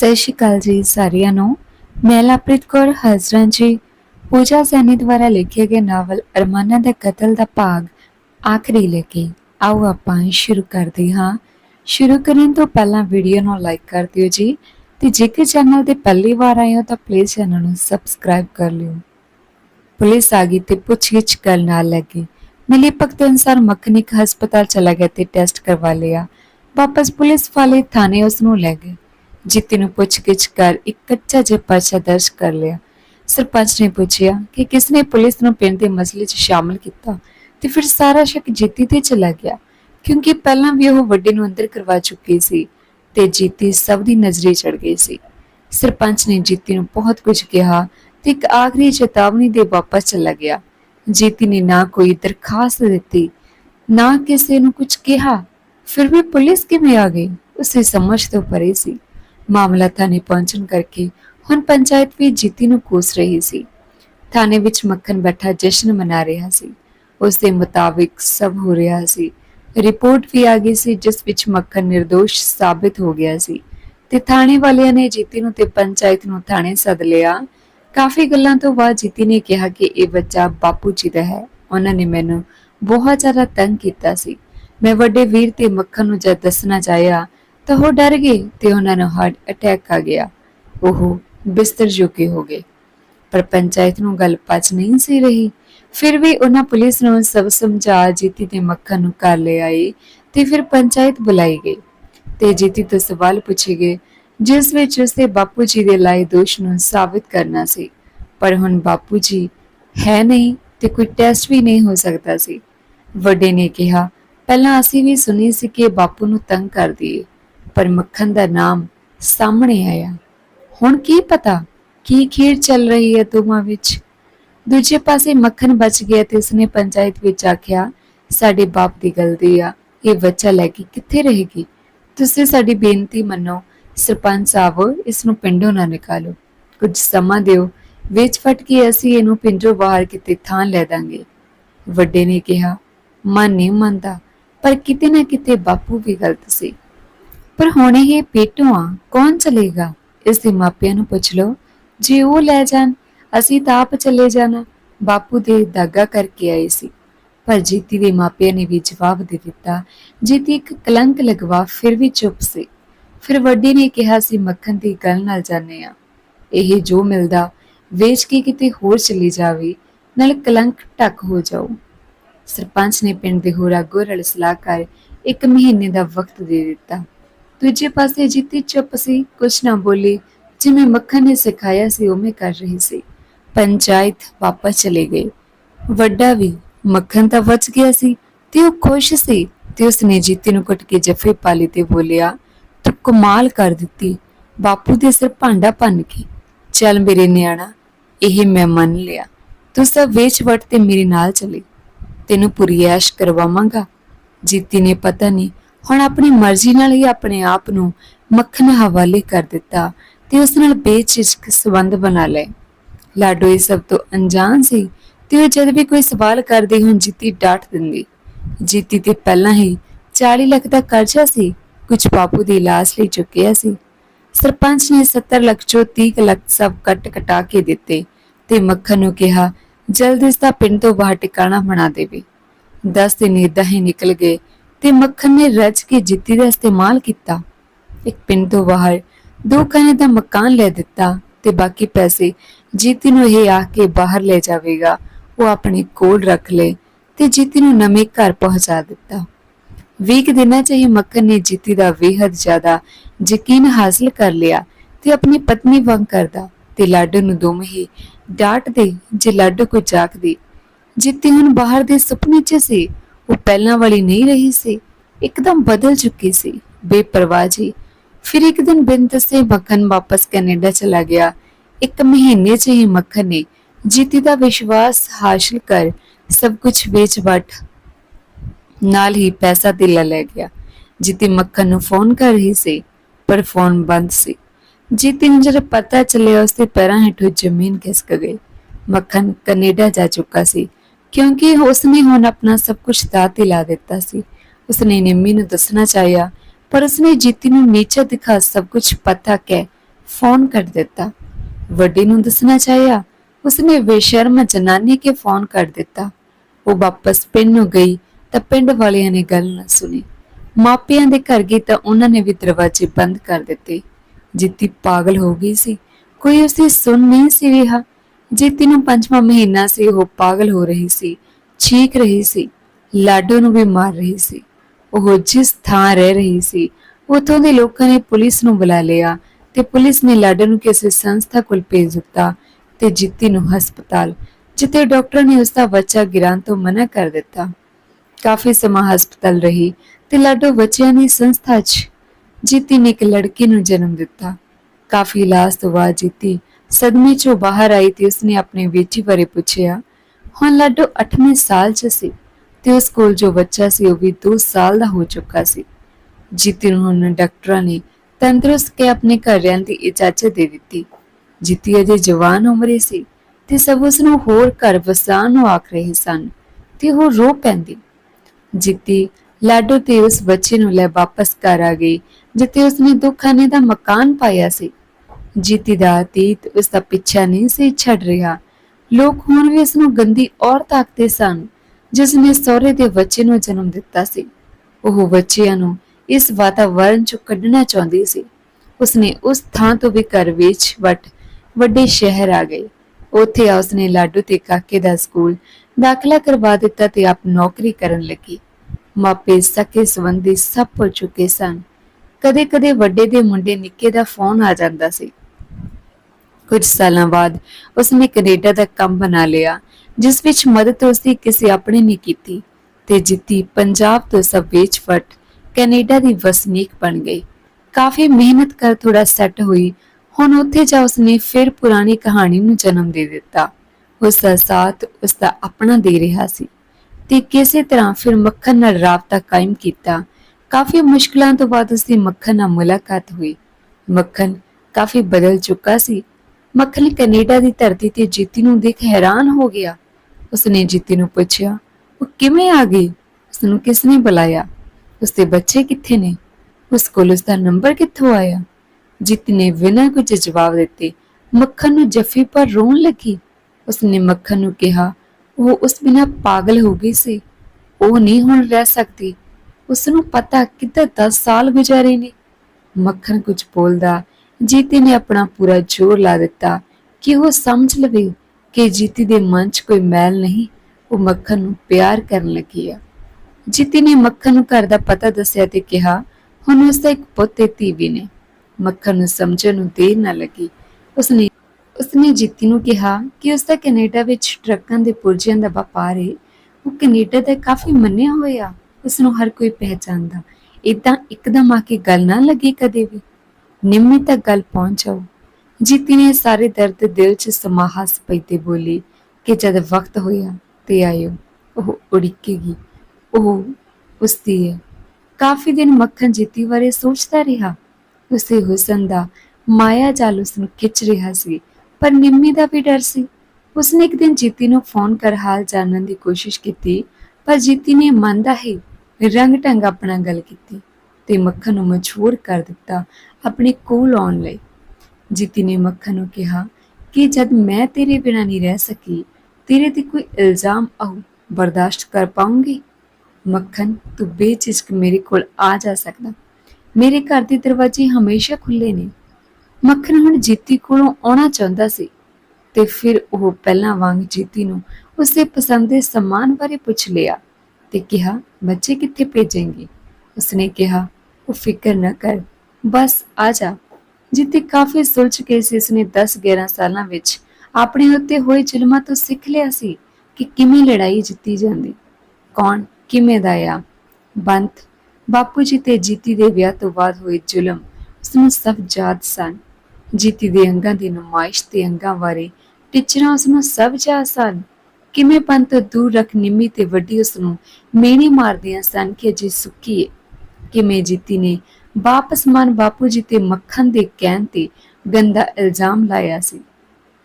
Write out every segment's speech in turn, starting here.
ਸਤਿ ਸ਼੍ਰੀ ਅਕਾਲ ਜੀ ਸਾਰਿਆਂ ਨੂੰ। ਮੈਂ ਲਵਪ੍ਰੀਤ ਕੌਰ, ਹਾਜ਼ਰਾਂ ਜੀ। ਪੂਜਾ ਸੈਣੀ ਦੁਆਰਾ ਲਿਖੇ ਗਏ ਨਾਵਲ ਅਰਮਾਨਾਂ ਦਾ ਕਤਲ ਦਾ ਭਾਗ ਆਖਰੀ ਲੈ ਕੇ ਆਓ ਆਪਾਂ ਸ਼ੁਰੂ ਕਰਦੇ ਹਾਂ। ਸ਼ੁਰੂ ਕਰਨ ਤੋਂ ਪਹਿਲਾਂ ਵੀਡੀਓ ਨੂੰ ਲਾਈਕ ਕਰ ਦਿਓ ਜੀ ਤੇ ਜੇਕਰ ਚੈਨਲ ਤੇ ਪਹਿਲੀ ਵਾਰ ਆਏ ਹੋ ਤਾਂ ਪਲੀਜ਼ ਚੈਨਲ ਨੂੰ ਸਬਸਕ੍ਰਾਈਬ ਕਰ ਲਿਓ। ਪੁਲਿਸ ਆ ਗਈ ਤੇ ਪੁੱਛਗਿੱਛ ਕਰਨ ਨਾਲ ਲੱਗੀ ਮਿਲੀ ਭਗਤ ਅਨਸਾਰ ਮੱਖਣਿਕ ਹਸਪਤਾਲ ਚਲਾ ਗਿਆ ਤੇ ਟੈਸਟ ਕਰਵਾ ਲਿਆ। ਵਾਪਸ ਪੁਲਿਸ ਵਾਲੇ ਥਾਣੇ ਉਸ ਨੂੰ ਲੈ ਗਏ। ਜੀਤੀ ਨੂੰ ਪੁੱਛਗਿੱਛ ਕਰ, ਇੱਕ ਕੱਚਾ ਜਿਹਾ ਪਰਚਾ ਦਰਜ ਕਰ ਲਿਆ। ਸਰਪੰਚ ਨੇ ਪੁੱਛਿਆ ਕਿ ਕਿਸਨੇ ਪੁਲਿਸ ਨੂੰ ਪਿੰਡ ਦੇ ਮਸਲੇ 'ਚ ਸ਼ਾਮਲ ਕੀਤਾ ਤੇ ਫਿਰ ਸਾਰਾ ਸ਼ੱਕ ਜੀਤੀ ਤੇ ਚਲਾ ਗਿਆ, ਕਿਉਂਕਿ ਪਹਿਲਾਂ ਵੀ ਉਹ ਵੱਡੇ ਨੂੰ ਅੰਦਰ ਕਰਵਾ ਚੁੱਕੀ ਸੀ ਤੇ ਜੀਤੀ ਸਭ ਦੀ ਨਜ਼ਰੇ ਚੜ ਗਈ ਸੀ। ਸਰਪੰਚ ਨੇ ਜੀਤੀ ਨੂੰ ਬਹੁਤ ਕੁਝ ਕਿਹਾ ਤੇ ਇੱਕ ਆਖਰੀ ਚੇਤਾਵਨੀ ਦੇ ਵਾਪਸ ਚਲਾ ਗਿਆ। ਜੀਤੀ ਨੇ ਨਾ ਕੋਈ ਦਰਖਾਸਤ ਦਿੱਤੀ, ਨਾ ਕਿਸੇ ਨੂੰ ਕੁਝ ਕਿਹਾ, ਫਿਰ ਵੀ ਪੁਲਿਸ ਕਿਵੇਂ ਆ ਗਈ, ਉਸੇ ਸਮਝ ਤੋਂ ਪਰੇ ਸੀ। ਮਾਮਲਾ ਥਾਣੇ ਪਹੁੰਚਣ ਕਰਕੇ ਹੁਣ ਪੰਚਾਇਤ ਵੀ ਜੀਤੀ ਨੂੰ ਕੋਸ ਰਹੀ ਸੀ। ਥਾਣੇ ਵਿੱਚ ਮੱਖਣ ਬੈਠਾ ਜਸ਼ਨ ਮਨਾ ਰਿਹਾ ਸੀ। ਉਸ ਦੇ ਮੁਤਾਬਿਕ ਸਭ ਹੋ ਰਿਹਾ ਸੀ। ਰਿਪੋਰਟ ਵੀ ਆ ਗਈ ਸੀ, ਜਿਸ ਵਿੱਚ ਮੱਖਣ ਨਿਰਦੋਸ਼ ਸਾਬਿਤ ਹੋ ਗਿਆ ਸੀ। ਤੇ ਥਾਣੇ ਵਾਲਿਆਂ ਨੇ ਜੀਤੀ ਨੂੰ ਤੇ ਪੰਚਾਇਤ ਨੂੰ ਥਾਣੇ ਸੱਦ ਲਿਆ। ਕਾਫੀ ਗੱਲਾਂ ਤੋਂ ਬਾਅਦ ਜੀਤੀ ਨੇ ਕਿਹਾ ਕਿ ਇਹ ਬੱਚਾ ਬਾਪੂ ਜੀ ਦਾ ਹੈ। ਉਹਨਾਂ ਨੇ ਮੈਨੂੰ ਬਹੁਤ ਜ਼ਿਆਦਾ ਤੰਗ ਕੀਤਾ ਸੀ। ਮੈਂ ਵੱਡੇ ਵੀਰ ਤੇ ਮੱਖਣ ਨੂੰ ਜਦ ਦੱਸਣਾ ਚਾਹਿਆ ਤਾਂ ਉਹ ਡਰ ਗਏ ਤੇ ਉਹਨਾਂ ਨੂੰ ਹਾਰਟ ਅਟੈਕ ਆ ਗਿਆ। ਉਹ ਬਿਸਤਰ ਝੁਕੇ ਹੋ ਗਏ। ਪਰ ਪੰਚਾਇਤ ਨੂੰ ਗੱਲ ਪਚ ਨਹੀਂ ਸੀ ਰਹੀ। ਫਿਰ ਵੀ ਉਹਨਾਂ ਪੁਲਿਸ ਨੂੰ ਸਭ ਸਮਝਾ ਜੀਤੀ ਤੇ ਮੱਖਣ ਨੂੰ ਘਰ ਲੈ ਆਏ ਤੇ ਫਿਰ ਪੰਚਾਇਤ ਬੁਲਾਈ ਗਈ। ਤੇ ਜੀਤੀ ਤੋਂ ਸਵਾਲ ਪੁੱਛੇ ਗਏ, ਜਿਸ ਵਿੱਚ ਉਸਦੇ ਬਾਪੂ ਜੀ ਦੇ ਲਾਏ ਦੋਸ਼ ਨੂੰ ਸਾਬਿਤ ਕਰਨਾ ਸੀ। ਪਰ ਹੁਣ ਬਾਪੂ ਜੀ ਹੈ ਨਹੀਂ ਤੇ ਕੋਈ ਟੈਸਟ ਵੀ ਨਹੀਂ ਹੋ ਸਕਦਾ ਸੀ। ਵੱਡੇ ਨੇ ਕਿਹਾ, ਪਹਿਲਾਂ ਅਸੀਂ ਵੀ ਸੁਣੀ ਸੀ ਕਿ ਬਾਪੂ ਨੂੰ ਤੰਗ ਕਰਦੀ ਏ। ਪਰ ਮੱਖਣ ਦਾ ਨਾਮ ਸਾਹਮਣੇ ਆਇਆ। ਹੁਣ ਕੀ ਪਤਾ ਕੀ ਖੇਡ ਚੱਲ ਰਹੀ ਹੈ ਦੋਵਾਂ ਵਿੱਚ? ਦੂਜੇ ਪਾਸੇ ਮੱਖਣ ਬਚ ਗਿਆ ਤੇ ਉਸਨੇ ਪੰਚਾਇਤ ਵਿੱਚ ਆਖਿਆ, ਸਾਡੇ ਬਾਪ ਦੀ ਗਲਤੀ ਆ, ਇਹ ਬੱਚਾ ਲੈ ਕੇ ਕਿੱਥੇ ਰਹੇਗੀ? ਤੁਸੀਂ ਸਾਡੀ ਬੇਨਤੀ ਮੰਨੋ, ਸਰਪੰਚ ਸਾਹਿਬ ਇਸ ਨੂੰ ਪਿੰਡੋਂ ਨਾ ਨਿਕਾਲੋ। ਕੁਝ ਸਮਾਂ ਦਿਓ, ਵਿੱਚ ਫਟ ਕੇ ਅਸੀਂ ਇਹਨੂੰ ਪਿੰਡੋਂ ਬਾਹਰ ਕਿਤੇ ਥਾਂ ਲੈ ਦਾਂਗੇ। ਵੱਡੇ ਨੇ ਕਿਹਾ ਮਨ ਨਹੀਂ ਮੰਨਦਾ, ਪਰ ਕਿਤੇ ਨਾ ਕਿਤੇ ਬਾਪੂ ਵੀ ਗਲਤ ਸੀ। ਪਰ ਹੁਣ ਇਹ ਪੇਟੋਂ ਆ ਕੌਣ ਚਲੇਗਾ? ਇਸ ਦੇ ਮਾਪਿਆਂ ਨੂੰ ਪੁੱਛ ਲਓ। ਜੇ ਉਹ ਲੈ ਜਾਣ, ਅਸੀਂ ਤਾਂ ਆਪ ਚਲੇ ਜਾਣਾ। ਬਾਪੂ ਦੇ ਦਾਗਾ ਕਰਕੇ ਆਏ ਸੀ। ਪਰ ਜੀਤੀ ਦੇ ਮਾਪਿਆਂ ਨੇ ਵੀ ਜਵਾਬ ਦੇ ਦਿੱਤਾ। ਜੀਤੀ ਇੱਕ ਕਲੰਕ ਲਗਵਾ ਫਿਰ ਵੀ ਚੁੱਪ ਸੀ। ਫਿਰ ਵੱਡੀ ਨੇ ਕਿਹਾ ਸੀ ਮੱਖਣ ਦੀ ਗੱਲ ਨਾਲ ਜਾਣੇ ਆ ਇਹ ਜੋ ਮਿਲਦਾ, ਵੇਚ ਕੇ ਕਿਤੇ ਹੋਰ ਚਲੀ ਜਾਵੇ। ਨਾਲ ਕਲੰਕ ਟੱਕ ਹੋ ਜਾਊ ਸਰਪੰਚ ਨੇ ਪਿੰਡ ਦੇ ਹੋਰਾਂ ਗੋਰਲ ਸਲਾਹ ਕਰ ਇੱਕ ਮਹੀਨੇ ਦਾ ਵਕਤ ਦੇ ਦਿੱਤਾ। ਦੂਜੇ ਪਾਸੇ ਜੀਤੀ ਚੁੱਪ ਸੀ, ਕੁਛ ਨਾ ਬੋਲੀ। ਜਿਵੇਂ ਮੱਖਣ ਨੇ ਸਿਖਾਇਆ ਸੀ, ਉਵੇਂ ਕਰ ਰਹੀ ਸੀ। ਪੰਚਾਇਤ ਵਾਪਸ ਚਲੇ ਗਏ। ਵੱਡਾ ਵੀ ਮੱਖਣ ਤਾਂ ਬਚ ਗਿਆ ਸੀ ਤੇ ਉਹ ਖੁਸ਼ ਸੀ ਤੇ ਉਸਨੇ ਜੀਤੀ ਨੂੰ ਕੁੱਟ ਕੇ ਜੱਫੇ ਪਾਲੇ ਤੇ ਬੋਲਿਆ, ਤੂੰ ਕਮਾਲ ਕਰ ਦਿੱਤੀ। ਬਾਪੂ ਦੇ ਸਿਰ ਭਾਂਡਾ ਭੰਨ ਕੇ। ਚੱਲ ਮੇਰੇ ਨਿਆਣਾ, ਇਹ ਮੈਂ ਮੰਨ ਲਿਆ। ਤੂੰ ਸਭ ਵੇਚ ਵਟ ਤੇ ਮੇਰੇ ਨਾਲ ਚਲੇ। ਤੈਨੂੰ ਪੂਰੀ ਐਸ਼ ਕਰਵਾਵਾਂਗਾ। ਜੀਤੀ ਨੇ ਪਤਾ ਨਹੀਂ ਹੁਣ ਆਪਣੀ ਮਰਜ਼ੀ ਨਾਲ ਹੀ ਆਪਣੇ ਆਪ ਨੂੰ ਮੱਖਣ ਹਵਾਲੇ ਕਰ ਦਿੱਤਾ ਤੇ ਉਸ ਨਾਲ ਬੇਚਿਜਕ ਸੰਬੰਧ ਬਣਾ ਲਏ। ਲਾਡੋ, ਇਹ ਸਭ ਤੋਂ ਅਣਜਾਣ ਸੀ ਤੇ ਉਹ ਜਦ ਵੀ ਕੋਈ ਸਵਾਲ ਕਰਦੇ ਹੁਣ ਜੀਤੀ ਡਾਂਟ ਦਿੰਦੀ। ਜੀਤੀ ਤੇ ਪਹਿਲਾਂ ਹੀ 40 ਲੱਖ ਦਾ ਕਰਜ਼ਾ ਸੀ, ਕੁਝ ਬਾਪੂ ਦੀ ਇਲਾਜ ਲਈ ਚੁੱਕਿਆ ਸੀ। ਸਰਪੰਚ ਨੇ 70 ਲੱਖ ਚੋਂ 30 ਲੱਖ ਸਭ ਕੱਟ ਕਟਾ ਕੇ ਦਿੱਤੇ ਤੇ ਮੱਖਣ ਨੂੰ ਕਿਹਾ, ਜਲਦ ਇਸ ਦਾ ਪਿੰਡ ਤੋਂ ਬਾਹਰ ਟਿਕਾਣਾ ਬਣਾ ਦੇਵੇ। 10 ਦਿਨ ਏਦਾਂ ਹੀ ਨਿਕਲ ਗਏ ਤੇ ਮੱਖਣ ਨੇ ਰੱਜ ਕੇ ਜਿੱਤੀ ਦਾ ਇਸਤੇਮਾਲ ਕੀਤਾ। ਇੱਕ ਪਿੰਡ ਤੋਂ ਬਾਹਰ ਦੋ ਖਾਨੇ ਦਾ ਮਕਾਨ ਲੈ ਦਿੱਤਾ ਤੇ ਬਾਕੀ ਪੈਸੇ ਜੀਤੀ ਨੂੰ ਇਹ ਆ ਕੇ ਬਾਹਰ ਲੈ ਜਾਵੇਗਾ। ਉਹ ਆਪਣੇ ਕੋਲ ਰੱਖ ਲਏ ਤੇ ਜੀਤੀ ਨੂੰ ਨਵੇਂ ਘਰ ਪਹੁੰਚਾ ਦਿੱਤਾ। ਵੀਕ ਦਿਨਾਂ ਚ ਹੀ ਮੱਖਣ ਨੇ ਜੀਤੀ ਦਾ ਬੇਹੱਦ ਜ਼ਿਆਦਾ ਯਕੀਨ ਹਾਸਲ ਕਰ ਲਿਆ ਤੇ ਆਪਣੀ ਪਤਨੀ ਵਾਂਗ ਕਰਦਾ ਤੇ ਲਾਡੂ ਨੂੰ ਦੋਵੇਂ ਹੀ ਡਾਂਟਦੇ ਜੇ ਲਾਡੂ ਕੋਈ ਜਾਗਦੀ। ਜਿੱਤੀ ਹੁਣ ਬਾਹਰ ਦੇ ਸੁਪਨੇ 'ਚ ਸੀ ਉਹ ਪਹਿਲਾਂ ਵਾਲੀ ਨਹੀਂ ਰਹੀ ਸੀ, ਇੱਕਦਮ ਬਦਲ ਚੁੱਕੀ ਸੀ, ਬੇਪਰਵਾਹ ਜੀ। ਫਿਰ ਇੱਕ ਦਿਨ ਬਿਨ ਦੱਸੇ ਮੱਖਣ ਵਾਪਸ ਕੈਨੇਡਾ ਚਲਾ ਗਿਆ। ਇੱਕ ਮਹੀਨੇ 'ਚ ਹੀ ਮੱਖਣ ਨੇ ਜੀਤੀ ਦਾ ਵਿਸ਼ਵਾਸ ਹਾਸਲ ਕਰ ਸਭ ਕੁਝ ਵੇਚ ਵਟ ਨਾਲ ਹੀ ਪੈਸਾ ਤੇ ਲੈ ਗਿਆ। ਜੀਤੀ ਮੱਖਣ ਨੂੰ ਫੋਨ ਕਰ ਰਹੀ ਸੀ, ਪਰ ਫੋਨ ਬੰਦ ਸੀ। ਜੀਤੀ ਨੂੰ ਜਦ ਪਤਾ ਚੱਲਿਆ, ਉਸਦੇ ਪੈਰਾਂ ਹੇਠੋਂ ਜ਼ਮੀਨ ਖਿਸਕ ਗਈ। ਮੱਖਣ ਕੈਨੇਡਾ ਜਾ ਚੁੱਕਾ ਸੀ। ਕਿਉਂਕਿ ਉਸਨੇ ਹੁਣ ਆਪਣਾ ਸਭ ਕੁਝ ਦਾਅ ਤੇ ਲਾ ਦਿੱਤਾ ਸੀ। ਉਸਨੇ ਨਿੰਮੀ ਨੂੰ ਦੱਸਣਾ ਚਾਹਿਆ, ਪਰ ਉਸਨੇ ਜੀਤੀ ਨੂੰ ਨੀਚਾ ਦਿਖਾ ਸਭ ਕੁਝ ਪਤਾ ਕਹਿ ਫੋਨ ਕਰ ਦਿੱਤਾ। ਵੱਡੀ ਨੂੰ ਦੱਸਣਾ ਚਾਹਿਆ, ਉਸਨੇ ਬੇਸ਼ਰਮ ਜਨਾਨੀ ਕੇ ਫੋਨ ਕਰ ਦਿੱਤਾ। ਉਹ ਵਾਪਸ ਪਿੰਡ ਨੂੰ ਗਈ ਤਾਂ ਪਿੰਡ ਵਾਲਿਆਂ ਨੇ ਗੱਲ ਨਾ ਸੁਣੀ। ਮਾਪਿਆਂ ਦੇ ਘਰ ਗਈ ਤਾਂ ਉਹਨਾਂ ਨੇ ਵੀ ਦਰਵਾਜ਼ੇ ਬੰਦ ਕਰ ਦਿੱਤੇ। ਜਿੱਤੀ ਪਾਗਲ ਹੋ ਗਈ ਸੀ। ਕੋਈ ਉਸਦੀ ਸੁਣ ਨਹੀਂ ਸੀ ਰਿਹਾ। ਜੀਤੀ ਨੂੰ ਪੰਜਵਾਂ ਮਹੀਨਾ ਸੀ, ਉਹ ਪਾਗਲ ਹੋ ਰਹੀ ਸੀ ਚੀਖ ਰਹੀ ਸੀ, ਲਾਡੋ ਨੂੰ ਵੀ ਮਾਰ ਰਹੀ ਸੀ। ਉਹ ਜਿਸ ਥਾਂ ਰਹਿ ਰਹੀ ਸੀ, ਉਥੋਂ ਦੇ ਲੋਕਾਂ ਨੇ ਪੁਲਿਸ ਨੂੰ ਬੁਲਾ ਲਿਆ ਤੇ ਪੁਲਿਸ ਨੇ ਲਾਡੋ ਨੂੰ ਕਿਸੇ ਸੰਸਥਾ ਕੋਲ ਭੇਜ ਦਿੱਤਾ ਤੇ ਜਿੱਤੀ ਨੂੰ ਹਸਪਤਾਲ, ਜਿੱਥੇ ਡਾਕਟਰ ਨੇ ਉਸ ਦਾ ਬੱਚਾ ਗਿਰਾਉਣ ਤੋਂ ਮਨਾ ਕਰ ਦਿੱਤਾ। ਕਾਫੀ ਸਮਾਂ ਹਸਪਤਾਲ ਰਹੀ ਤੇ ਲਾਡੋ ਬੱਚਿਆਂ ਦੀ ਸੰਸਥਾ 'ਚ ਜੀਤੀ ਨੇ ਇੱਕ ਲੜਕੀ ਨੂੰ ਜਨਮ ਦਿੱਤਾ। ਕਾਫੀ ਇਲਾਜ ਤੋਂ ਬਾਅਦ ਜੀਤੀ ਸਦਮੇ 'ਚੋਂ ਬਾਹਰ ਆਈ ਤੇ ਉਸਨੇ ਆਪਣੇ ਬੇਟੀ ਬਾਰੇ ਪੁੱਛਿਆ, ਹੁਣ ਲਾਡੋ 8ਵੇਂ ਸਾਲ 'ਚ ਸੀ ਤੇ ਉਸ ਕੋਲ ਜੋ ਬੱਚਾ ਸੀ ਉਹ ਵੀ 2 ਸਾਲ ਦਾ ਹੋ ਚੁੱਕਾ ਸੀ। ਜੀਤੀ ਨੂੰ ਹੁਣ ਡਾਕਟਰਾਂ ਨੇ ਤੰਦਰੁਸਤ ਕੇ ਆਪਣੇ ਘਰ ਰਹਿਣ ਦੀ ਇਜਾਜ਼ਤ ਦੇ ਦਿੱਤੀ। ਜਿੱਤੀ ਅਜੇ ਜਵਾਨ ਉਮਰੇ ਸੀ ਤੇ ਸਭ ਉਸ ਨੂੰ ਹੋਰ ਘਰ ਵਸਾਉਣ ਨੂੰ ਆਖ ਰਹੇ ਸਨ ਤੇ ਉਹ ਰੋ ਪੈਂਦੀ। ਜਿੱਤੀ ਲਾਡੋ ਤੇ ਉਸ ਬੱਚੇ ਨੂੰ ਲੈ ਵਾਪਸ ਘਰ ਆ ਗਈ, ਜਿੱਥੇ ਉਸਨੇ ਦੋ ਖਾਨੇ ਦਾ ਮਕਾਨ ਪਾਇਆ ਸੀ ਜੀਤੀ ਦਾ ਅਤੀਤ ਉਸ ਦਾ ਪਿੱਛਾ ਨਹੀਂ ਸੀ ਛੱਡ ਰਿਹਾ। ਲੋਕ ਹੁਣ ਵੀ ਉਸ ਨੂੰ ਗੰਦੀ ਔਰਤ ਆਖਦੇ ਸਨ, ਜਿਸ ਨੇ ਸਹੁਰੇ ਦੇ ਬੱਚੇ ਨੂੰ ਜਨਮ ਦਿੱਤਾ ਸੀ। ਉਹ ਬੱਚਿਆਂ ਨੂੰ ਇਸ ਵਾਤਾਵਰਣ ਚੋਂ ਕੱਢਣਾ ਚਾਹੁੰਦੀ ਸੀ। ਉਸਨੇ ਉਸ ਥਾਂ ਤੋਂ ਵੀ ਘਰ ਵਿੱਚ ਵਟ ਵੱਡੇ ਸ਼ਹਿਰ ਆ ਗਈ ਉੱਥੇ ਆ ਉਸਨੇ ਲਾਡੂ ਤੇ ਕਾਕੇ ਦਾ ਸਕੂਲ ਦਾਖਲਾ ਕਰਵਾ ਦਿੱਤਾ ਤੇ ਆਪ ਨੌਕਰੀ ਕਰਨ ਲੱਗੀ। ਮਾਪੇ ਸਕੇ ਸੰਬੰਧੀ ਸਭ ਭੁੱਲ ਚੁੱਕੇ ਸਨ। ਕਦੇ-ਕਦੇ ਵੱਡੇ ਦੇ ਮੁੰਡੇ ਨਿੱਕੇ ਦਾ ਫੋਨ ਆ ਜਾਂਦਾ ਸੀ। ਕੁਝ ਸਾਲਾਂ ਬਾਅਦ ਉਸਨੇ ਕੈਨੇਡਾ ਦਾ ਕੰਮ ਬਣਾ ਲਿਆ, ਜਿਸ ਵਿੱਚ ਮਦਦ ਉਸਦੀ ਕਿਸੇ ਆਪਣੇ ਨੇ ਕੀਤੀ ਤੇ ਜਿੱਤੀ ਪੰਜਾਬ ਤੋਂ ਸਭ ਵੇਚ ਫਟ ਕੈਨੇਡਾ ਦੀ ਵਸਨੀਕ ਬਣ ਗਈ। ਕਾਫੀ ਮਿਹਨਤ ਕਰ ਥੋੜਾ ਸੈੱਟ ਹੋਈ, ਹੁਣ ਉੱਥੇ ਜਾ ਉਸਨੇ ਫਿਰ ਪੁਰਾਣੀ ਕਹਾਣੀ ਨੂੰ ਜਨਮ ਦੇ ਦਿੱਤਾ। ਉਸ ਦਾ ਸਾਥ ਉਸ ਦਾ ਆਪਣਾ ਦੇ ਰਿਹਾ ਸੀ ਤੇ ਕਿਸੇ ਤਰ੍ਹਾਂ ਫਿਰ ਮੱਖਣ ਨਾਲ ਰਾਬਤਾ ਕਾਇਮ ਕੀਤਾ। ਕਾਫੀ ਮੁਸ਼ਕਲਾਂ ਤੋਂ ਬਾਅਦ ਉਸਦੀ ਮੱਖਣ ਨਾਲ ਮੁਲਾਕਾਤ ਹੋਈ। ਮੱਖਣ ਕਾਫੀ ਬਦਲ ਚੁੱਕਾ ਸੀ ਮੱਖਣ ਕੈਨੇਡਾ ਦੀ ਧਰਤੀ ਤੇ ਜੀਤੀ ਨੂੰ ਦੇਖ ਹੈਰਾਨ ਹੋ ਗਿਆ। ਉਸਨੇ ਜੀਤੀ ਨੂੰ ਪੁੱਛਿਆ, ਉਹ ਕਿਵੇਂ ਆ ਗਈ? ਉਸ ਕਿਸ ਨੇ ਬੁਲਾਇਆ? ਉਸਦੇ ਬੱਚੇ ਕਿੱਥੇ ਨੇ? ਉਸ ਕੋਲ ਉਸ ਨੰਬਰ ਕਿੱਥੋਂ ਆਇਆ? ਜੀਤੀ ਨੇ ਬਿਨਾਂ ਕੁਝ ਜਵਾਬ ਦਿੱਤੇ ਮੱਖਣ ਨੂੰ ਜੱਫੀ ਪਰ ਰੋਣ ਲੱਗੀ। ਉਸਨੇ ਮੱਖਣ ਨੂੰ ਕਿਹਾ, ਉਹ ਉਸ ਬਿਨਾ ਪਾਗਲ ਹੋ ਗਈ ਸੀ। ਉਹ ਨਹੀਂ ਹੁਣ ਰਹਿ ਸਕਦੀ। ਉਸ ਨੂੰ ਪਤਾ ਕਿੱਦਾਂ 10 ਸਾਲ ਗੁਜ਼ਾਰੇ ਨੇ। ਮੱਖਣ ਕੁਝ ਬੋਲਦਾ ਜੀਤੀ ਨੇ ਆਪਣਾ ਪੂਰਾ ਜ਼ੋਰ ਲਾ ਦਿੱਤਾ ਕਿ ਉਹ ਸਮਝ ਲਵੇ ਕਿ ਜੀਤੀ ਦੇ ਮਨ 'ਚ ਕੋਈ ਮੈਲ ਨਹੀਂ, ਉਹ ਮੱਖਣ ਨੂੰ ਪਿਆਰ ਕਰਨ ਲੱਗੀ ਆ। ਜੀਤੀ ਨੇ ਮੱਖਣ ਨੂੰ ਘਰ ਦਾ ਪਤਾ ਦੱਸਿਆ ਤੇ ਕਿਹਾ, ਹੁਣ ਉਸ ਦਾ ਇੱਕ ਪੁੱਤ ਤੇ ਧੀ ਵੀ ਨੇ। ਮੱਖਣ ਨੂੰ ਸਮਝਣ ਨੂੰ ਦੇਰ ਨਾ ਲੱਗੀ। ਉਸਨੇ ਉਸਨੇ ਜੀਤੀ ਨੂੰ ਕਿਹਾ ਕਿ ਉਸ ਦਾ ਕੈਨੇਡਾ ਵਿੱਚ ਟਰੱਕਾਂ ਦੇ ਪੁਰਜਿਆਂ ਦਾ ਵਪਾਰ ਹੈ ਉਹ ਕੈਨੇਡਾ ਦਾ ਕਾਫੀ ਮੰਨਿਆ ਹੋਇਆ। ਉਸ ਨੂੰ ਹਰ ਕੋਈ ਪਹਿਚਾਨਦਾ ਇਦਾਂ ਇੱਕਦਮ ਆ ਕੇ ਗੱਲ ਨਾ ਲੱਗੀ ਕਦੇ ਵੀ। ਨਿੰਮੀ ਤੱਕ ਗੱਲ ਪਹੁੰਚ ਜਾਓ ਜੀਤੀ ਨੇ ਸਾਰੇ ਦਰਦ ਦਿਲ 'ਚ ਸਮਾ ਹੱਸ ਪਈ ਤੇ ਬੋਲੀ ਕਿ ਜਦ ਵਕਤ ਹੋਇਆ ਤੇ ਆਇਓ, ਉਹ ਉੜੀਕੇਗੀ ਉਹ ਉਸਦੀ ਹੈ। ਕਾਫੀ ਦਿਨ ਮੱਖਣ ਜੀਤੀ ਬਾਰੇ ਸੋਚਦਾ ਰਿਹਾ। ਉਸੇ ਹੁਸਨ ਦਾ ਮਾਇਆ ਜਾਲ ਉਸ ਨੂੰ ਖਿੱਚ ਰਿਹਾ ਸੀ, ਪਰ ਨਿੰਮੀ ਦਾ ਵੀ ਡਰ ਸੀ। ਉਸਨੇ ਇੱਕ ਦਿਨ ਜੀਤੀ ਨੂੰ ਫੋਨ ਕਰ ਹਾਲ ਜਾਣਨ ਦੀ ਕੋਸ਼ਿਸ਼ ਕੀਤੀ, ਪਰ ਜੀਤੀ ਨੇ ਮੰਨਦਾ ਹੀ ਰੰਗ ਢੰਗ ਆਪਣਾ ਗੱਲ ਕੀਤੀ। ਤੇ ਮੱਖਣ ਨੂੰ ਮਜਬੂਰ ਕਰ ਦਿੱਤਾ ਆਪਣੇ ਕੋਲ ਆਉਣ ਲਈ। ਜੀਤੀ ਨੇ ਮੱਖਣ ਨੂੰ ਕਿਹਾ ਕਿ ਜਦ ਮੈਂ ਤੇਰੇ ਬਿਨਾਂ ਨਹੀਂ ਰਹਿ ਸਕੀ, ਤੇਰੇ ਤੇ ਕੋਈ ਇਲਜ਼ਾਮ ਆਉ ਬਰਦਾਸ਼ਤ ਕਰ ਪਾਉਂਗੀ? ਮੱਖਣ, ਤੂੰ ਬੇਝਿਜਕ ਮੇਰੇ ਕੋਲ ਆ ਜਾ ਸਕਦਾ। ਮੇਰੇ ਘਰ ਦੇ ਦਰਵਾਜ਼ੇ ਹਮੇਸ਼ਾ ਖੁੱਲੇ ਨੇ। ਮੱਖਣ ਹੁਣ ਜੀਤੀ ਕੋਲੋਂ ਆਉਣਾ ਚਾਹੁੰਦਾ ਸੀ ਤੇ ਫਿਰ ਉਹ ਪਹਿਲਾਂ ਵਾਂਗ ਜੀਤੀ ਨੂੰ ਉਸਦੇ ਪਸੰਦ ਦੇ ਸਮਾਨ ਬਾਰੇ ਪੁੱਛ ਲਿਆ ਤੇ ਕਿਹਾ, ਬੱਚੇ ਕਿੱਥੇ ਭੇਜेंगे ਉਸਨੇ ਕਿਹਾ ਉਹ ਫਿਕਰ ਨਾ ਕਰ। ਬਸ ਆ ਜਾ। ਜੀਤੀ ਕਾਫੀ ਸੁਲਝ ਕੇ ਸੀ, ਉਸਨੇ 10 11 ਸਾਲਾਂ ਵਿੱਚ ਆਪਣੇ ਉੱਤੇ ਹੋਏ ਜ਼ੁਲਮਾਂ ਤੋਂ ਸਿੱਖ ਲਿਆ ਸੀ ਕਿ ਕਿਵੇਂ ਲੜਾਈ ਜਿੱਤੀ ਜਾਂਦੀ। ਕੌਣ ਕਿਵੇਂ ਦਾ ਆ? ਬੰਤ, ਬਾਪੂ ਜੀ ਤੇ ਜੀਤੀ ਦੇ ਵਿਆਹ ਤੋਂ ਬਾਅਦ ਹੋਏ ਜ਼ੁਲਮ ਉਸਨੂੰ ਸਭ ਯਾਦ ਸਨ। ਜੀਤੀ ਦੇ ਅੰਗਾਂ ਦੀ ਨੁਮਾਇਸ਼ ਤੇ ਅੰਗਾਂ ਬਾਰੇ ਟੀਚਰਾਂ ਉਸਨੂੰ ਸਭ ਯਾਦ ਸਨ। ਕਿਵੇਂ ਪੰਤ ਦੂਰ ਰੱਖ ਨਿੰਮੀ ਤੇ ਵੱਡੀ ਉਸਨੂੰ ਮੇਣੀ ਮਾਰਦੀਆਂ ਸਨ ਕਿ ਅਜੇ ਸੁੱਕੀਏ ਕਿਵੇਂ ਜੀਤੀ ਨੇ? ਵਾਪਸ ਬਾਪੂ ਜੀ ਤੇ ਮੱਖਣ ਦੇ ਕਹਿਣ ਤੇ ਗੰਦਾ ਇਲਜ਼ਾਮ ਲਾਇਆ ਸੀ।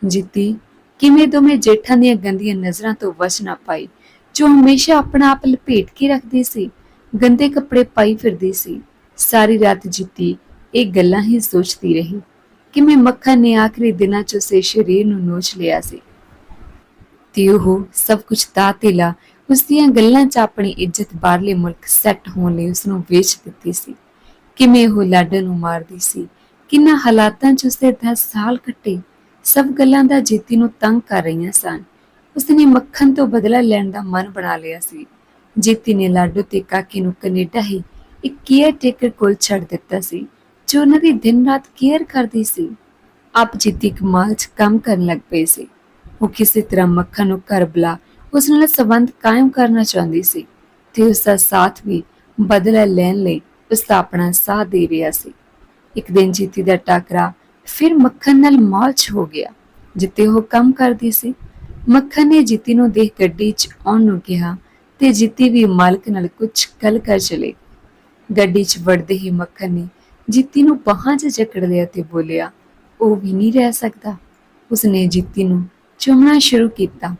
ਜੀਤੀ, ਕਿਵੇਂ ਦੋਵੇਂ ਜੇਠਾਂ ਦੀਆਂ ਗੰਦੀਆਂ ਨਜ਼ਰਾਂ ਤੋਂ ਬਚ ਨਾ ਪਾਈ? ਜੋ ਹਮੇਸ਼ਾ ਆਪਣਾ ਆਪ ਲਪੇਟ ਕੇ ਰੱਖਦੀ ਸੀ, ਗੰਦੇ ਕੱਪੜੇ ਪਾਈ ਫਿਰਦੀ ਸੀ। ਸਾਰੀ ਰਾਤ ਜੀਤੀ, ਇਹ ਗੱਲਾਂ ਹੀ ਸੋਚਦੀ ਰਹੀ। ਕਿਵੇਂ ਮੱਖਣ ਨੇ ਆਖਰੀ ਦਿਨਾਂ 'ਚ ਉਸੇ ਸਰੀਰ ਨੂੰ ਨੋਚ ਲਿਆ ਸੀ। ਤੇ ਉਹ ਸਭ ਕੁਝ ਤਾਤੇਲਾ ਉਸ ਦੀਆਂ ਗੱਲਾਂ 'ਚ ਆਪਣੀ ਇੱਜ਼ਤ ਬਾਹਰਲੇ ਮੁਲਕ ਸੈੱਟ ਹੋਣ ਲਈ ਉਸ ਨੂੰ ਵੇਚ ਦਿੱਤੀ ਸੀ। ਕਿਵੇਂ ਉਹ ਲਾਡਨ ਨੂੰ ਮਾਰਦੀ ਸੀ? ਕਿੰਨਾ ਹਾਲਾਤਾਂ 'ਚ ਉਸਦੇ 10 ਸਾਲ ਕੱਟੇ? ਸਭ ਗੱਲਾਂ ਦਾ ਜੀਤੀ ਨੂੰ ਤੰਗ ਕਰ ਰਹੀਆਂ ਸਨ। ਉਸਨੇ ਮੱਖਣ ਤੋਂ ਬਦਲਾ ਲੈਣ ਦਾ ਮਨ ਬਣਾ ਲਿਆ ਸੀ। ਜੀਤੀ ਨੇ ਲਾਡੋ ਤੇ ਕਾਕੀ ਨੂੰ ਕੈਨੇਡਾ ਹੀ ਇੱਕ ਕੇਅਰ ਟੇਕਰ ਕੋਲ ਛੱਡ ਦਿੱਤਾ ਸੀ, ਜੋ ਉਹਨਾਂ ਦੀ ਦਿਨ ਰਾਤ ਕੇਅਰ ਕਰਦੀ ਸੀ। ਆਪ ਜੀਤੀ ਕਮਾਲ 'ਚ ਕੰਮ ਕਰਨ ਲੱਗ ਪਈ ਸੀ। ਉਹ ਕਿਸੇ ਤਰ੍ਹਾਂ ਮੱਖਣ ਨੂੰ ਘਰ ਬੁਲਾ ਉਸ ਨਾਲ ਸੰਬੰਧ ਕਾਇਮ ਕਰਨਾ ਚਾਹੁੰਦੀ ਸੀ ਤੇ ਉਸ ਦਾ ਸਾਥ ਵੀ ਬਦਲਾ ਲੈਣ ਲਈ ਉਸ ਦਾ ਆਪਣਾ ਸਾਥ ਦੇ ਰਿਹਾ ਸੀ। ਇੱਕ ਦਿਨ ਜੀਤੀ ਦਾ ਟਾਕਰਾ ਫਿਰ ਮੱਖਣ ਨਾਲ ਮਾਲ 'ਚ ਹੋ ਗਿਆ ਜਿੱਤੇ ਉਹ ਕੰਮ ਕਰਦੀ ਸੀ। ਮੱਖਣ ਨੇ ਜੀਤੀ ਨੂੰ ਦੇਖ ਗੱਡੀ 'ਚ ਆਉਣ ਨੂੰ ਕਿਹਾ ਤੇ ਜੀਤੀ ਵੀ ਮਾਲਕ ਨਾਲ ਕੁਝ ਗੱਲ ਕਰ ਚਲੇ। ਗੱਡੀ 'ਚ ਵੜਦੇ ਹੀ ਮੱਖਣ ਨੇ ਜੀਤੀ ਨੂੰ ਬਾਹਾਂ 'ਚ ਜਕੜ ਲਿਆ ਤੇ ਬੋਲਿਆ, ਉਹ ਵੀ ਨਹੀਂ ਰਹਿ ਸਕਦਾ। ਉਸਨੇ ਜੀਤੀ ਨੂੰ ਚੁੰਮਣਾ ਸ਼ੁਰੂ ਕੀਤਾ।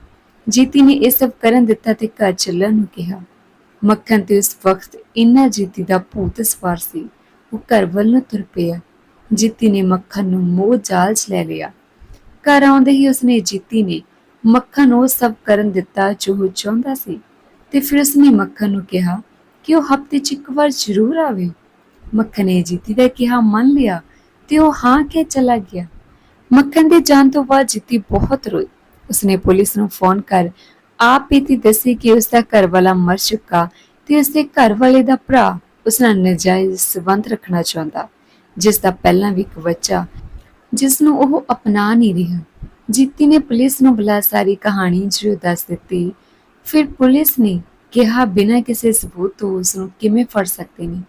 ਜੀਤੀ ਨੇ ਇਹ ਸਭ ਕਰਨ ਦਿੱਤਾ ਤੇ ਘਰ ਚੱਲਣ ਨੂੰ ਕਿਹਾ। ਮੱਖਣ ਤੇ ਉਸ ਵਕਤ ਇੰਨਾ ਜੀਤੀ ਦਾ ਭੂਤ ਸਵਾਰ ਸੀ। ਉਹ ਘਰ ਵੱਲ ਨੂੰ ਤੁਰ ਪਿਆ। ਜੀਤੀ ਨੇ ਮੱਖਣ ਨੂੰ ਮੋਹ ਜਾਲ 'ਚ ਲੈ ਲਿਆ। ਘਰ ਆਉਂਦੇ ਹੀ ਉਸਨੇ ਜੀਤੀ ਨੇ ਮੱਖਣ ਉਹ ਸਭ ਕਰਨ ਦਿੱਤਾ ਜੋ ਉਹ ਚਾਹੁੰਦਾ ਸੀ। ਤੇ ਫਿਰ ਉਸਨੇ ਮੱਖਣ ਨੂੰ ਕਿਹਾ, ਕਿ ਉਹ ਹਫ਼ਤੇ 'ਚ ਇੱਕ ਵਾਰ ਜ਼ਰੂਰ ਆਵੇ। ਮੱਖਣ ਨੇ ਜੀਤੀ ਦਾ ਕਿਹਾ, ਮੰਨ ਲਿਆ। ਤੇ ਉਹ ਹਾਂ ਕਹਿ ਚਲਾ ਗਿਆ। ਮੱਖਣ ਦੇ ਜਾਣ ਤੋਂ ਬਾਅਦ ਜੀਤੀ ਬਹੁਤ ਰੋਈ। ਉਸਨੇ ਪੁਲਿਸ ਨੂੰ ਫੋਨ ਕਰ ਆਪ ਬੀਤੀ ਦੱਸੀ ਕਿ ਉਸ ਦਾ ਘਰ ਵਾਲਾ ਮਰ ਚੁੱਕਾ ਤੇ ਉਸਦੇ ਘਰ ਵਾਲੇ ਦਾ ਭਰਾ ਉਸ ਨਾਲ ਨਜਾਇਜ਼ ਸੰਬੰਧ ਰੱਖਣਾ ਚਾਹੁੰਦਾ ਜਿਸ ਦਾ ਪਹਿਲਾਂ ਵੀ ਇੱਕ ਬੱਚਾ ਜਿਸ ਨੂੰ ਉਹ ਅਪਣਾ ਨਹੀਂ ਰਿਹਾ। ਜੀਤੀ ਨੇ ਪੁਲਿਸ ਨੂੰ ਬੁਲਾ ਸਾਰੀ ਕਹਾਣੀ ਜੋ ਦੱਸ ਦਿੱਤੀ। ਫਿਰ ਪੁਲਿਸ ਨੇ ਕਿਹਾ, ਬਿਨਾਂ ਕਿਸੇ ਸਬੂਤ ਤੋਂ ਉਸ ਨੂੰ ਕਿਵੇਂ ਫੜ ਸਕਦੇ ਨੇ?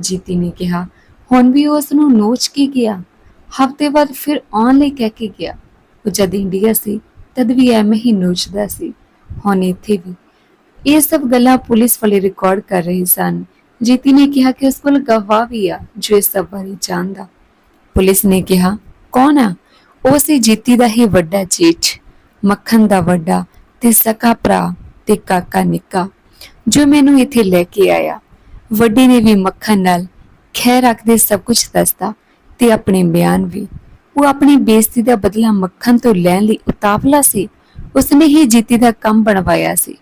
ਜੀਤੀ ਨੇ ਕਿਹਾ, ਹੁਣ ਵੀ ਉਸ ਨੂੰ ਨੋਚ ਕੇ ਗਿਆ। ਹਫ਼ਤੇ ਬਾਅਦ ਫਿਰ ਆਉਣ ਲਈ ਕਹਿ ਕੇ ਗਿਆ। ਉਹ ਜਦ ਇੰਡੀਆ ਸੀ ਤਦ ਵੀ ਐਵੇਂ ਹੀ ਨੋਚਦਾ ਸੀ। ਹੁਣ ਇੱਥੇ ਵੀ ਇਹ ਸਭ ਗੱਲਾਂ ਪੁਲਿਸ ਵਾਲੇ ਰਿਕਾਰਡ ਕਰ ਰਹੇ ਸਨ। ਜੀਤੀ ਨੇ ਕਿਹਾ ਕਿ ਉਸ ਕੋਲ ਗਵਾਹ ਵੀ ਆ ਜੋ ਇਸ ਸਭ ਬਾਰੇ ਜਾਣਦਾ। ਪੁਲਿਸ ਨੇ ਕਿਹਾ, ਕੌਣ ਆ? ਉਹ ਸੀ ਜੀਤੀ ਦਾ ਹੀ ਵੱਡਾ ਜੇਠ, ਮੱਖਣ ਦਾ ਵੱਡਾ ਤੇ ਸਕਾ ਭਰਾ ਤੇ ਕਾਕਾ ਨਿੱਕਾ, ਜੋ ਮੈਨੂੰ ਇੱਥੇ ਲੈ ਕੇ ਆਇਆ। ਵੱਡੇ ਨੇ ਵੀ ਮੱਖਣ ਨਾਲ ਖੈਰ ਰੱਖਦੇ ਸਭ ਕੁਝ ਦੱਸਦਾ ਤੇ ਆਪਣੇ ਬਿਆਨ ਵੀ ਉਹ ਆਪਣੀ ਬੇਇੱਜ਼ਤੀ ਦਾ ਬਦਲਾ ਮੱਖਣ ਤੋਂ ਲੈਣ ਲਈ ਉਤਾਵਲਾ ਸੀ। ਉਸਨੇ ਹੀ ਜੀਤੀ ਦਾ ਕੰਮ ਬਣਵਾਇਆ ਸੀ।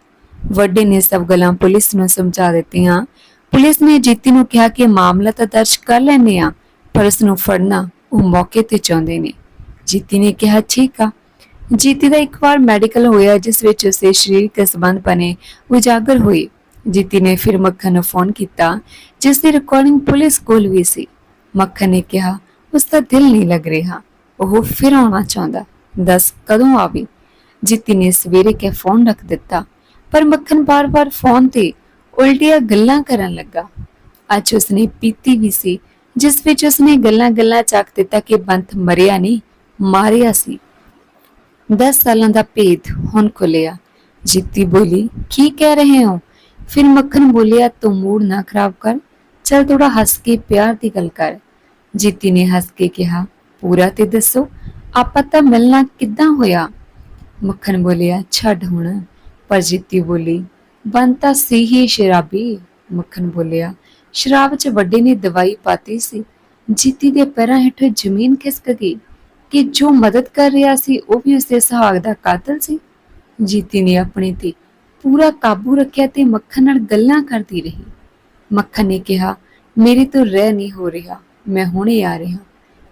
ਵੱਡੇ ਨੇ ਸਭ ਗੱਲਾਂ ਪੁਲਿਸ ਨੂੰ ਸਮਝਾ ਦਿੱਤੀਆਂ। ਪੁਲਿਸ ਨੇ ਜੀਤੀ ਨੂੰ ਕਿਹਾ ਕਿ ਮਾਮਲਾ ਤਾਂ ਦਰਜ ਕਰ ਲੈਣੇ ਆ ਪਰ ਉਸ ਨੂੰ ਫੜਨਾ ਉਹ ਮੌਕੇ ਤੇ ਚਾਹੁੰਦੇ ਨੇ। ਜੀਤੀ ਨੇ ਕਿਹਾ, ਠੀਕ ਆ। ਜੀਤੀ ਦਾ ਇੱਕ ਵਾਰ ਮੈਡੀਕਲ ਹੋਇਆ, ਜਿਸ ਵਿੱਚ ਉਸੇ ਸਰੀਰਕ ਸੰਬੰਧ ਬਣੇ ਉਜਾਗਰ ਹੋਏ। ਜੀਤੀ ਨੇ ਫਿਰ ਮੱਖਣ ਨੂੰ ਫੋਨ ਕੀਤਾ, ਜਿਸ ਦੀ ਰਿਕਾਰਡਿੰਗ ਪੁਲਿਸ ਕੋਲ ਵੀ ਸੀ। ਮੱਖਣ ਨੇ ਕਿਹਾ ਉਸ ਦਾ ਦਿਲ ਨਹੀਂ ਲੱਗ ਰਿਹਾ। ਉਹ ਫਿਰ ਆਉਣਾ ਚਾਹੁੰਦਾ। ਦੱਸ ਕਦੋਂ ਆਵੇ? ਜਿੱਤੀ ਨੇ ਸਵੇਰੇ ਕੇ ਫੋਨ ਰੱਖ ਦਿੱਤਾ, ਪਰ ਮੱਖਣ ਬਾਰ-ਬਾਰ ਫੋਨ ਤੇ ਉਲਟੀਆਂ ਗੱਲਾਂ ਕਰਨ ਲੱਗਾ। ਅੱਜ ਉਸਨੇ ਪੀਤੀ ਵੀ ਸੀ, ਜਿਸ ਵਿੱਚ ਉਸਨੇ ਗੱਲਾਂ-ਗੱਲਾਂ ਚੱਕ ਦਿੱਤਾ ਕਿ ਬੰਤ ਮਰਿਆ ਨਹੀਂ, ਮਾਰਿਆ ਸੀ। 10 ਸਾਲਾਂ ਦਾ ਭੇਦ ਹੁਣ ਖੁੱਲਿਆ ਜਿੱਤੀ ਬੋਲੀ, ਕੀ ਕਹਿ ਰਹੇ ਹੋ? ਫਿਰ ਮੱਖਣ ਬੋਲਿਆ, ਤੂੰ ਮੂਡ ਨਾ ਖਰਾਬ ਕਰ। ਚਲ ਥੋੜਾ ਹੱਸ ਕੇ ਪਿਆਰ ਦੀ ਗੱਲ ਕਰ। ਜੀਤੀ ਨੇ ਹੱਸ ਕੇ ਕਿਹਾ, ਪੂਰਾ ਤੇ ਦੱਸੋ, ਆਪਾਂ ਤਾਂ ਮਿਲਣਾ ਕਿੱਦਾਂ ਹੋਇਆ? ਮੱਖਣ ਬੋਲਿਆ, ਛੱਡ ਹੁਣ। ਪਰ ਜੀਤੀ ਬੋਲੀ ਬੰਤਾ ਸੀ ਹੀ ਸ਼ਰਾਬੀ। ਮੱਖਣ ਬੋਲਿਆ, ਸ਼ਰਾਬ 'ਚ ਵੱਡੇ ਨੇ ਦਵਾਈ ਪਾਤੀ ਸੀ। ਜੀਤੀ ਦੇ ਪੈਰਾਂ ਹੇਠੋਂ ਜ਼ਮੀਨ ਖਿਸਕ ਗਈ। ਕਿ ਜੋ ਮਦਦ ਕਰ ਰਿਹਾ ਸੀ, ਉਹ ਵੀ ਉਸਦੇ ਸੁਹਾਗ ਦਾ ਕਾਤਲ ਸੀ। ਜੀਤੀ ਨੇ ਆਪਣੇ ਤੇ ਪੂਰਾ ਕਾਬੂ ਰੱਖਿਆ ਤੇ ਮੱਖਣ ਨਾਲ ਗੱਲਾਂ ਕਰਦੀ ਰਹੀ। ਮੱਖਣ ਨੇ ਕਿਹਾ, ਮੇਰੇ ਤੋਂ ਰਹਿ ਨਹੀਂ ਹੋ ਰਿਹਾ। ਮੈਂ ਹੁਣੇ ਆ ਰਿਹਾ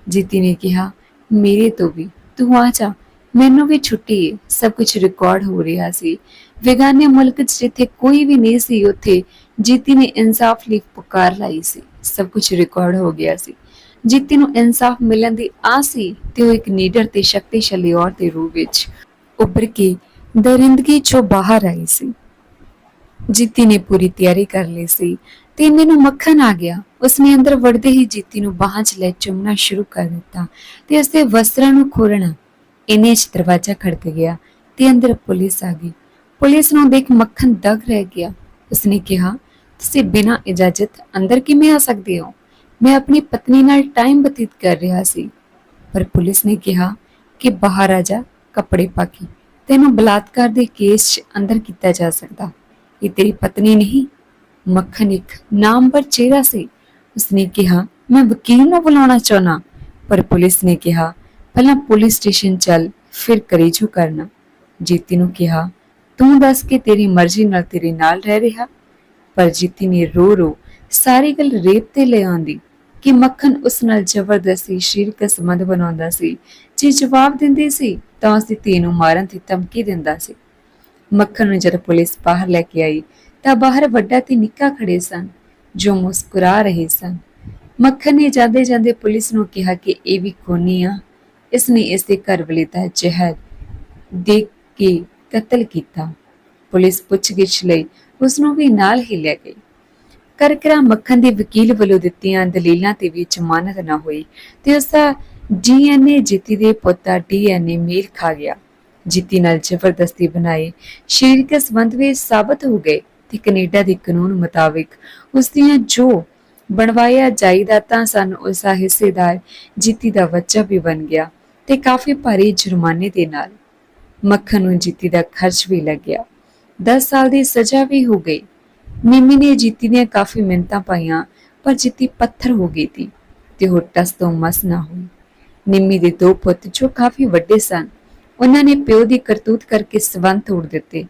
ਜੀਤੀ ਨੇ ਕਿਹਾ, ਮੇਰੇ ਤੋਂ ਵੀ। ਤੂੰ ਆ ਜਾ। ਮੈਨੂੰ ਵੀ ਛੁੱਟੀ ਹੈ ਸਭ ਕੁਝ ਰਿਕਾਰਡ ਹੋ ਰਿਹਾ ਸੀ। ਵਿਗਾਨੇ ਮੁਲਕ ਜਿੱਥੇ ਕੋਈ ਵੀ ਨਹੀਂ ਸੀ, ਉੱਥੇ ਜੀਤੀ ਨੇ ਇਨਸਾਫ ਲਈ ਪੁਕਾਰ ਲਾਈ ਸੀ। ਸਭ ਕੁਝ ਰਿਕਾਰਡ ਹੋ ਗਿਆ ਸੀ। ਜੀਤੀ ਨੂੰ ਇਨਸਾਫ ਮਿਲਣ ਦੀ ਆਸ ਸੀ ਤੇ ਉਹ ਇੱਕ ਨੀਡਰ ਤੇ ਸ਼ਕਤੀਸ਼ਾਲੀ ਔਰਤ ਦੇ ਰੂਪ ਵਿੱਚ ਉੱਭਰ ਕੇ ਦਰਿੰਦਗੀ ਚੋਂ ਬਾਹਰ ਆਈ ਸੀ। ਜੀਤੀ ਨੇ ਪੂਰੀ ਤਿਆਰੀ ਕਰ ਲਈ ਸੀ। ਤੇ ਮੈਨੂੰ ਮੱਖਣ ਆ ਗਿਆ। ਉਸਨੇ ਅੰਦਰ ਵੜਦੇ ਹੀ ਜੀਤੀ ਨੂੰ ਬਾਹਾਂ 'ਚ ਲੈ ਚੁੰਮਣਾ ਸ਼ੁਰੂ ਕਰ ਦਿੱਤਾ ਤੇ ਉਸਦੇ ਵਸਤਰਾਂ ਨੂੰ ਖੋਲਣਾ ਇੰਨੇ 'ਚ ਦਰਵਾਜ਼ਾ ਖੜਕ ਗਿਆ ਤੇ ਅੰਦਰ ਪੁਲਿਸ ਆ ਗਈ। ਪੁਲਿਸ ਨੂੰ ਦੇਖ ਮੱਖਣ ਦਗ ਰਹਿ ਗਿਆ। ਉਸਨੇ ਕਿਹਾ, ਤੁਸੀਂ ਬਿਨਾਂ ਇਜਾਜ਼ਤ ਅੰਦਰ ਕਿਵੇਂ ਆ ਸਕਦੇ ਹੋ? ਮੈਂ ਆਪਣੀ ਪਤਨੀ ਨਾਲ ਟਾਈਮ ਬਤੀਤ ਕਰ ਰਿਹਾ ਸੀ। ਪਰ ਪੁਲਿਸ ਨੇ ਕਿਹਾ ਕਿ ਬਾਹਰ ਆ ਜਾ, ਕੱਪੜੇ ਪਾ ਕੇ ਤੈਨੂੰ ਬਲਾਤਕਾਰ ਦੇ ਕੇਸ 'ਚ ਅੰਦਰ ਕੀਤਾ ਜਾ ਸਕਦਾ। ਇਹ ਤੇਰੀ ਪਤਨੀ ਨਹੀਂ ਮੱਖਣ ਇੱਕ ਨਾਮਵਰ ਚਿਹਰਾ ਸੀ। ਉਸਨੇ ਕਿਹਾ, ਮੈਂ ਵਕੀਲ ਨੂੰ ਬੁਲਾਉਣਾ ਚਾਹਨਾ ਪਰ ਪੁਲਿਸ ਨੇ ਕਿਹਾ, ਪਹਿਲਾਂ ਪੁਲਿਸ ਸਟੇਸ਼ਨ ਚੱਲ, ਫਿਰ ਕਰੀ ਜੋ ਕਰਨਾ। ਜੀਤੀ ਨੂੰ ਕਿਹਾ, ਤੂੰ ਦੱਸ ਕਿ ਤੇਰੀ ਮਰਜ਼ੀ ਨਾਲ ਤੇਰੇ ਨਾਲ ਰਹਿ ਰਿਹਾ? ਪਰ ਜੀਤੀ ਨੇ ਰੋ ਰੋ ਸਾਰੀ ਗੱਲ ਰੇਪ ਤੇ ਲੈ ਆਉਂਦੀ ਕਿ ਮੱਖਣ ਉਸ ਨਾਲ ਜ਼ਬਰਦਸਤੀ ਸਰੀਰਕ ਸੰਬੰਧ ਬਣਾਉਂਦਾ ਸੀ। ਜੇ ਜਵਾਬ ਦਿੰਦੀ ਸੀ, ਤਾਂ ਉਸ ਦੀ ਧੀ ਨੂੰ ਮਾਰਨ ਦੀ ਧਮਕੀ ਦਿੰਦਾ ਸੀ। ਮੱਖਣ ਨੂੰ ਜਦ ਪੁਲਿਸ ਬਾਹਰ ਲੈ ਕੇ ਆਈ ਤਾਂ ਬਾਹਰ ਵੱਡਾ ਤੇ ਨਿੱਕਾ ਖੜੇ ਸਨ, ਜੋ ਮੁਸਕਰਾ ਰਹੇ ਸਨ। ਮੱਖਣ ਨੇ ਜਾਂਦੇ ਜਾਂਦੇ ਪੁਲਿਸ ਨੂੰ ਕਿਹਾ ਕਿ ਇਹ ਵੀ ਖੋਨੀ ਆ। ਇਸ ਨੇ ਇਸ ਦੇ ਘਰ ਵਾਲੇ ਦਾ ਜ਼ਹਿਰ ਦੇਖ ਕੇ ਕਤਲ ਕੀਤਾ। ਪੁਲਿਸ ਪੁੱਛਗਿੱਛ ਲਈ ਉਸ ਨੂੰ ਵੀ ਨਾਲ ਹੀ ਲੈ ਗਈ। ਕਰਕਰਾ ਮੱਖਣ ਦੇ ਵਕੀਲ ਵੱਲੋਂ ਦਿੱਤੀਆਂ ਦਲੀਲਾਂ ਤੇ ਵੀ ਜ਼ਮਾਨਤ ਨਾ ਹੋਈ ਤੇ ਉਸ ਦਾ ਡੀਐਨਏ ਜੀਤੀ ਦੇ ਪੁੱਤ ਡੀਐਨਏ ਮੇਲ ਖਾ ਗਿਆ। ਜੀਤੀ ਨਾਲ ਜ਼ਬਰਦਸਤੀ ਬਣਾਏ, ਸਰੀਰਕ ਸੰਬੰਧ ਵੀ ਸਾਬਤ ਹੋ ਗਏ। ਤੇ ਕੈਨੇਡਾ ਦੇ ਕਾਨੂੰਨ ਮੁਤਾਬਿਕ ਉਸ ਦੀਆਂ ਜੋ ਬਣਵਾਇਆ ਜਾਇਦਾਦਾਂ ਸਨ, ਉਸ ਦਾ ਹਿੱਸੇਦਾਰ ਜੀਤੀ ਦਾ ਬੱਚਾ ਵੀ ਬਣ ਗਿਆ ਤੇ ਕਾਫੀ ਭਾਰੀ ਜੁਰਮਾਨੇ ਦੇ ਨਾਲ ਮੱਖਣ ਨੂੰ ਜੀਤੀ ਦਾ ਖਰਚ ਵੀ ਲੱਗਿਆ। 10 ਸਾਲ ਦੀ ਸਜ਼ਾ ਵੀ ਹੋ ਗਈ। ਨਿੰਮੀ ਨੇ ਜੀਤੀ ਦੀਆਂ ਕਾਫੀ ਮਿੰਨਤਾਂ ਪਾਈਆਂ, ਪਰ ਜੀਤੀ ਪੱਥਰ ਹੋ ਗਈ ਸੀ ਤੇ ਉਹ ਟਸ ਤੋਂ ਮਸ ਨਾ ਹੋਈ। ਨਿੰਮੀ ਦੇ ਦੋ ਪੁੱਤ ਜੋ ਕਾਫੀ ਵੱਡੇ ਸਨ, ਉਹਨਾਂ ਨੇ ਪਿਓ ਦੀ ਕਰਤੂਤ ਕਰਕੇ ਸਵੰਤ ਤੋੜ ਦਿੱਤੇ।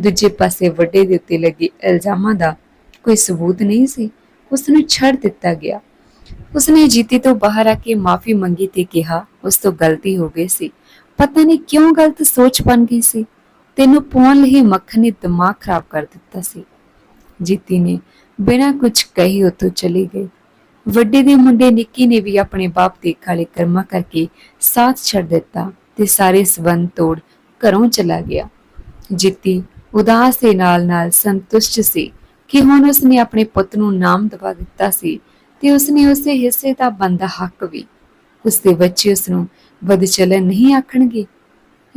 ਦੂਜੇ ਪਾਸੇ ਵੱਡੇ ਦੇ ਉੱਤੇ ਲੱਗੇ ਇਲਜ਼ਾਮਾਂ ਦਾ ਕੋਈ ਸਬੂਤ ਨਹੀਂ ਸੀ। ਉਸ ਨੂੰ ਛੱਡ ਦਿੱਤਾ ਗਿਆ। ਉਸਨੇ ਜੀਤੀ ਤੋਂ ਬਾਹਰ ਆ ਕੇ ਮਾਫੀ ਮੰਗੀ ਤੇ ਕਿਹਾ, ਉਸ ਤੋਂ ਗਲਤੀ ਹੋ ਗਈ ਸੀ। ਪਤਾ ਨਹੀਂ ਕਿਉਂ ਗਲਤ ਸੋਚ ਬਣ ਗਈ ਸੀ। ਤੈਨੂੰ ਪਾਉਣ ਲਈ ਮੱਖਣ ਨੇ ਦਿਮਾਗ ਖਰਾਬ ਕਰ ਦਿੱਤਾ ਸੀ। ਜੀਤੀ ਨੇ ਬਿਨਾਂ ਕੁਝ ਕਹੀ ਉਤੋਂ ਚਲੀ ਗਈ ਵੱਡੇ ਦੇ ਮੁੰਡੇ ਨਿੱਕੀ ਨੇ ਵੀ ਆਪਣੇ ਬਾਪ ਦੇ ਕਾਲੇ ਕਰਮਾ ਕਰਕੇ ਸਾਥ ਛੱਡ ਦਿੱਤਾ ਤੇ ਸਾਰੇ ਸਬੰਧ ਤੋੜ ਘਰੋਂ ਚਲਾ ਗਿਆ। ਜੀਤੀ ਉਦਾਸ ਦੇ ਨਾਲ ਨਾਲ ਸੰਤੁਸ਼ਟ ਸੀ ਕਿ ਹੁਣ ਉਸਨੇ ਆਪਣੇ ਪੁੱਤ ਨੂੰ ਨਾਮ ਦਵਾ ਦਿੱਤਾ ਸੀ ਤੇ ਉਸਨੇ ਉਸੇ ਹਿੱਸੇ ਦਾ ਬੰਦਾ ਹੱਕ ਵੀ। ਉਸਦੇ ਬੱਚੇ ਉਸ ਨੂੰ ਵਧ ਨਹੀਂ ਆਖਣਗੇ।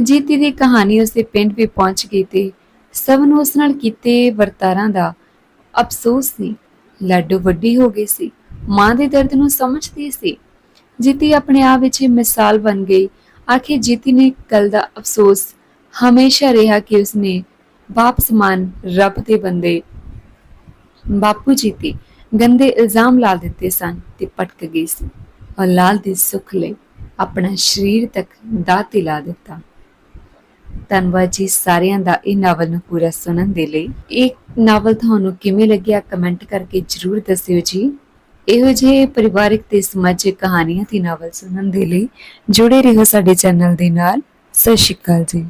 ਜੀਤੀ ਦੀ ਕਹਾਣੀ ਉਸਦੇ ਪਿੰਡ ਵੀ ਪਹੁੰਚ ਗਈ ਤੇ ਸਭ ਨੂੰ ਉਸ ਨਾਲ ਕੀਤੇ ਵਰਤਾਰਾਂ ਦਾ ਅਫਸੋਸ ਸੀ। ਲਾਡੋ ਵੱਡੀ ਹੋ ਗਈ ਸੀ। ਮਾਂ ਦੇ ਦਰਦ ਨੂੰ ਸਮਝਦੀ ਸੀ। ਜੀਤੀ ਆਪਣੇ ਆਪ ਵਿੱਚ ਹੀ ਮਿਸਾਲ ਬਣ ਗਈ। ਆਖਿਰ ਜੀਤੀ ਨੇ ਕੱਲ ਦਾ ਅਫਸੋਸ ਹਮੇਸ਼ਾ ਰਿਹਾ ਕਿ ਉਸਨੇ ਬਾਪ ਸਮਾਨ ਰੱਬ ਦੇ ਬੰਦੇ ਬਾਪੂ ਜੀ ਤੇ ਗੰਦੇ ਇਲਜ਼ਾਮ ਲਾ ਦਿੱਤੇ ਸਨ ਤੇ ਪਟਕ ਗਈ ਸੀ। ਔਲਾਦ ਦੇ ਸੁੱਖ ਲਈ ਆਪਣਾ ਸਰੀਰ ਤੱਕ ਦਾਅ ਲਾ ਦਿੱਤਾ। ਧੰਨਵਾਦ ਜੀ ਸਾਰਿਆਂ ਦਾ ਇਹ ਨਾਵਲ ਨੂੰ ਪੂਰਾ ਸੁਣਨ ਦੇ ਲਈ। ਇਹ ਨਾਵਲ ਤੁਹਾਨੂੰ ਕਿਵੇਂ ਲੱਗਿਆ ਕਮੈਂਟ ਕਰਕੇ ਜਰੂਰ ਦੱਸਿਓ ਜੀ। ਇਹੋ ਜਿਹੇ ਪਰਿਵਾਰਿਕ ਤੇ ਸਮਾਜਿਕ ਕਹਾਣੀਆਂ ਤੇ ਨਾਵਲ ਸੁਣਨ ਦੇ ਲਈ ਜੁੜੇ ਰਹੋ ਸਾਡੇ ਚੈਨਲ ਦੇ ਨਾਲ। ਸਤਿ ਸ਼੍ਰੀ ਅਕਾਲ ਜੀ।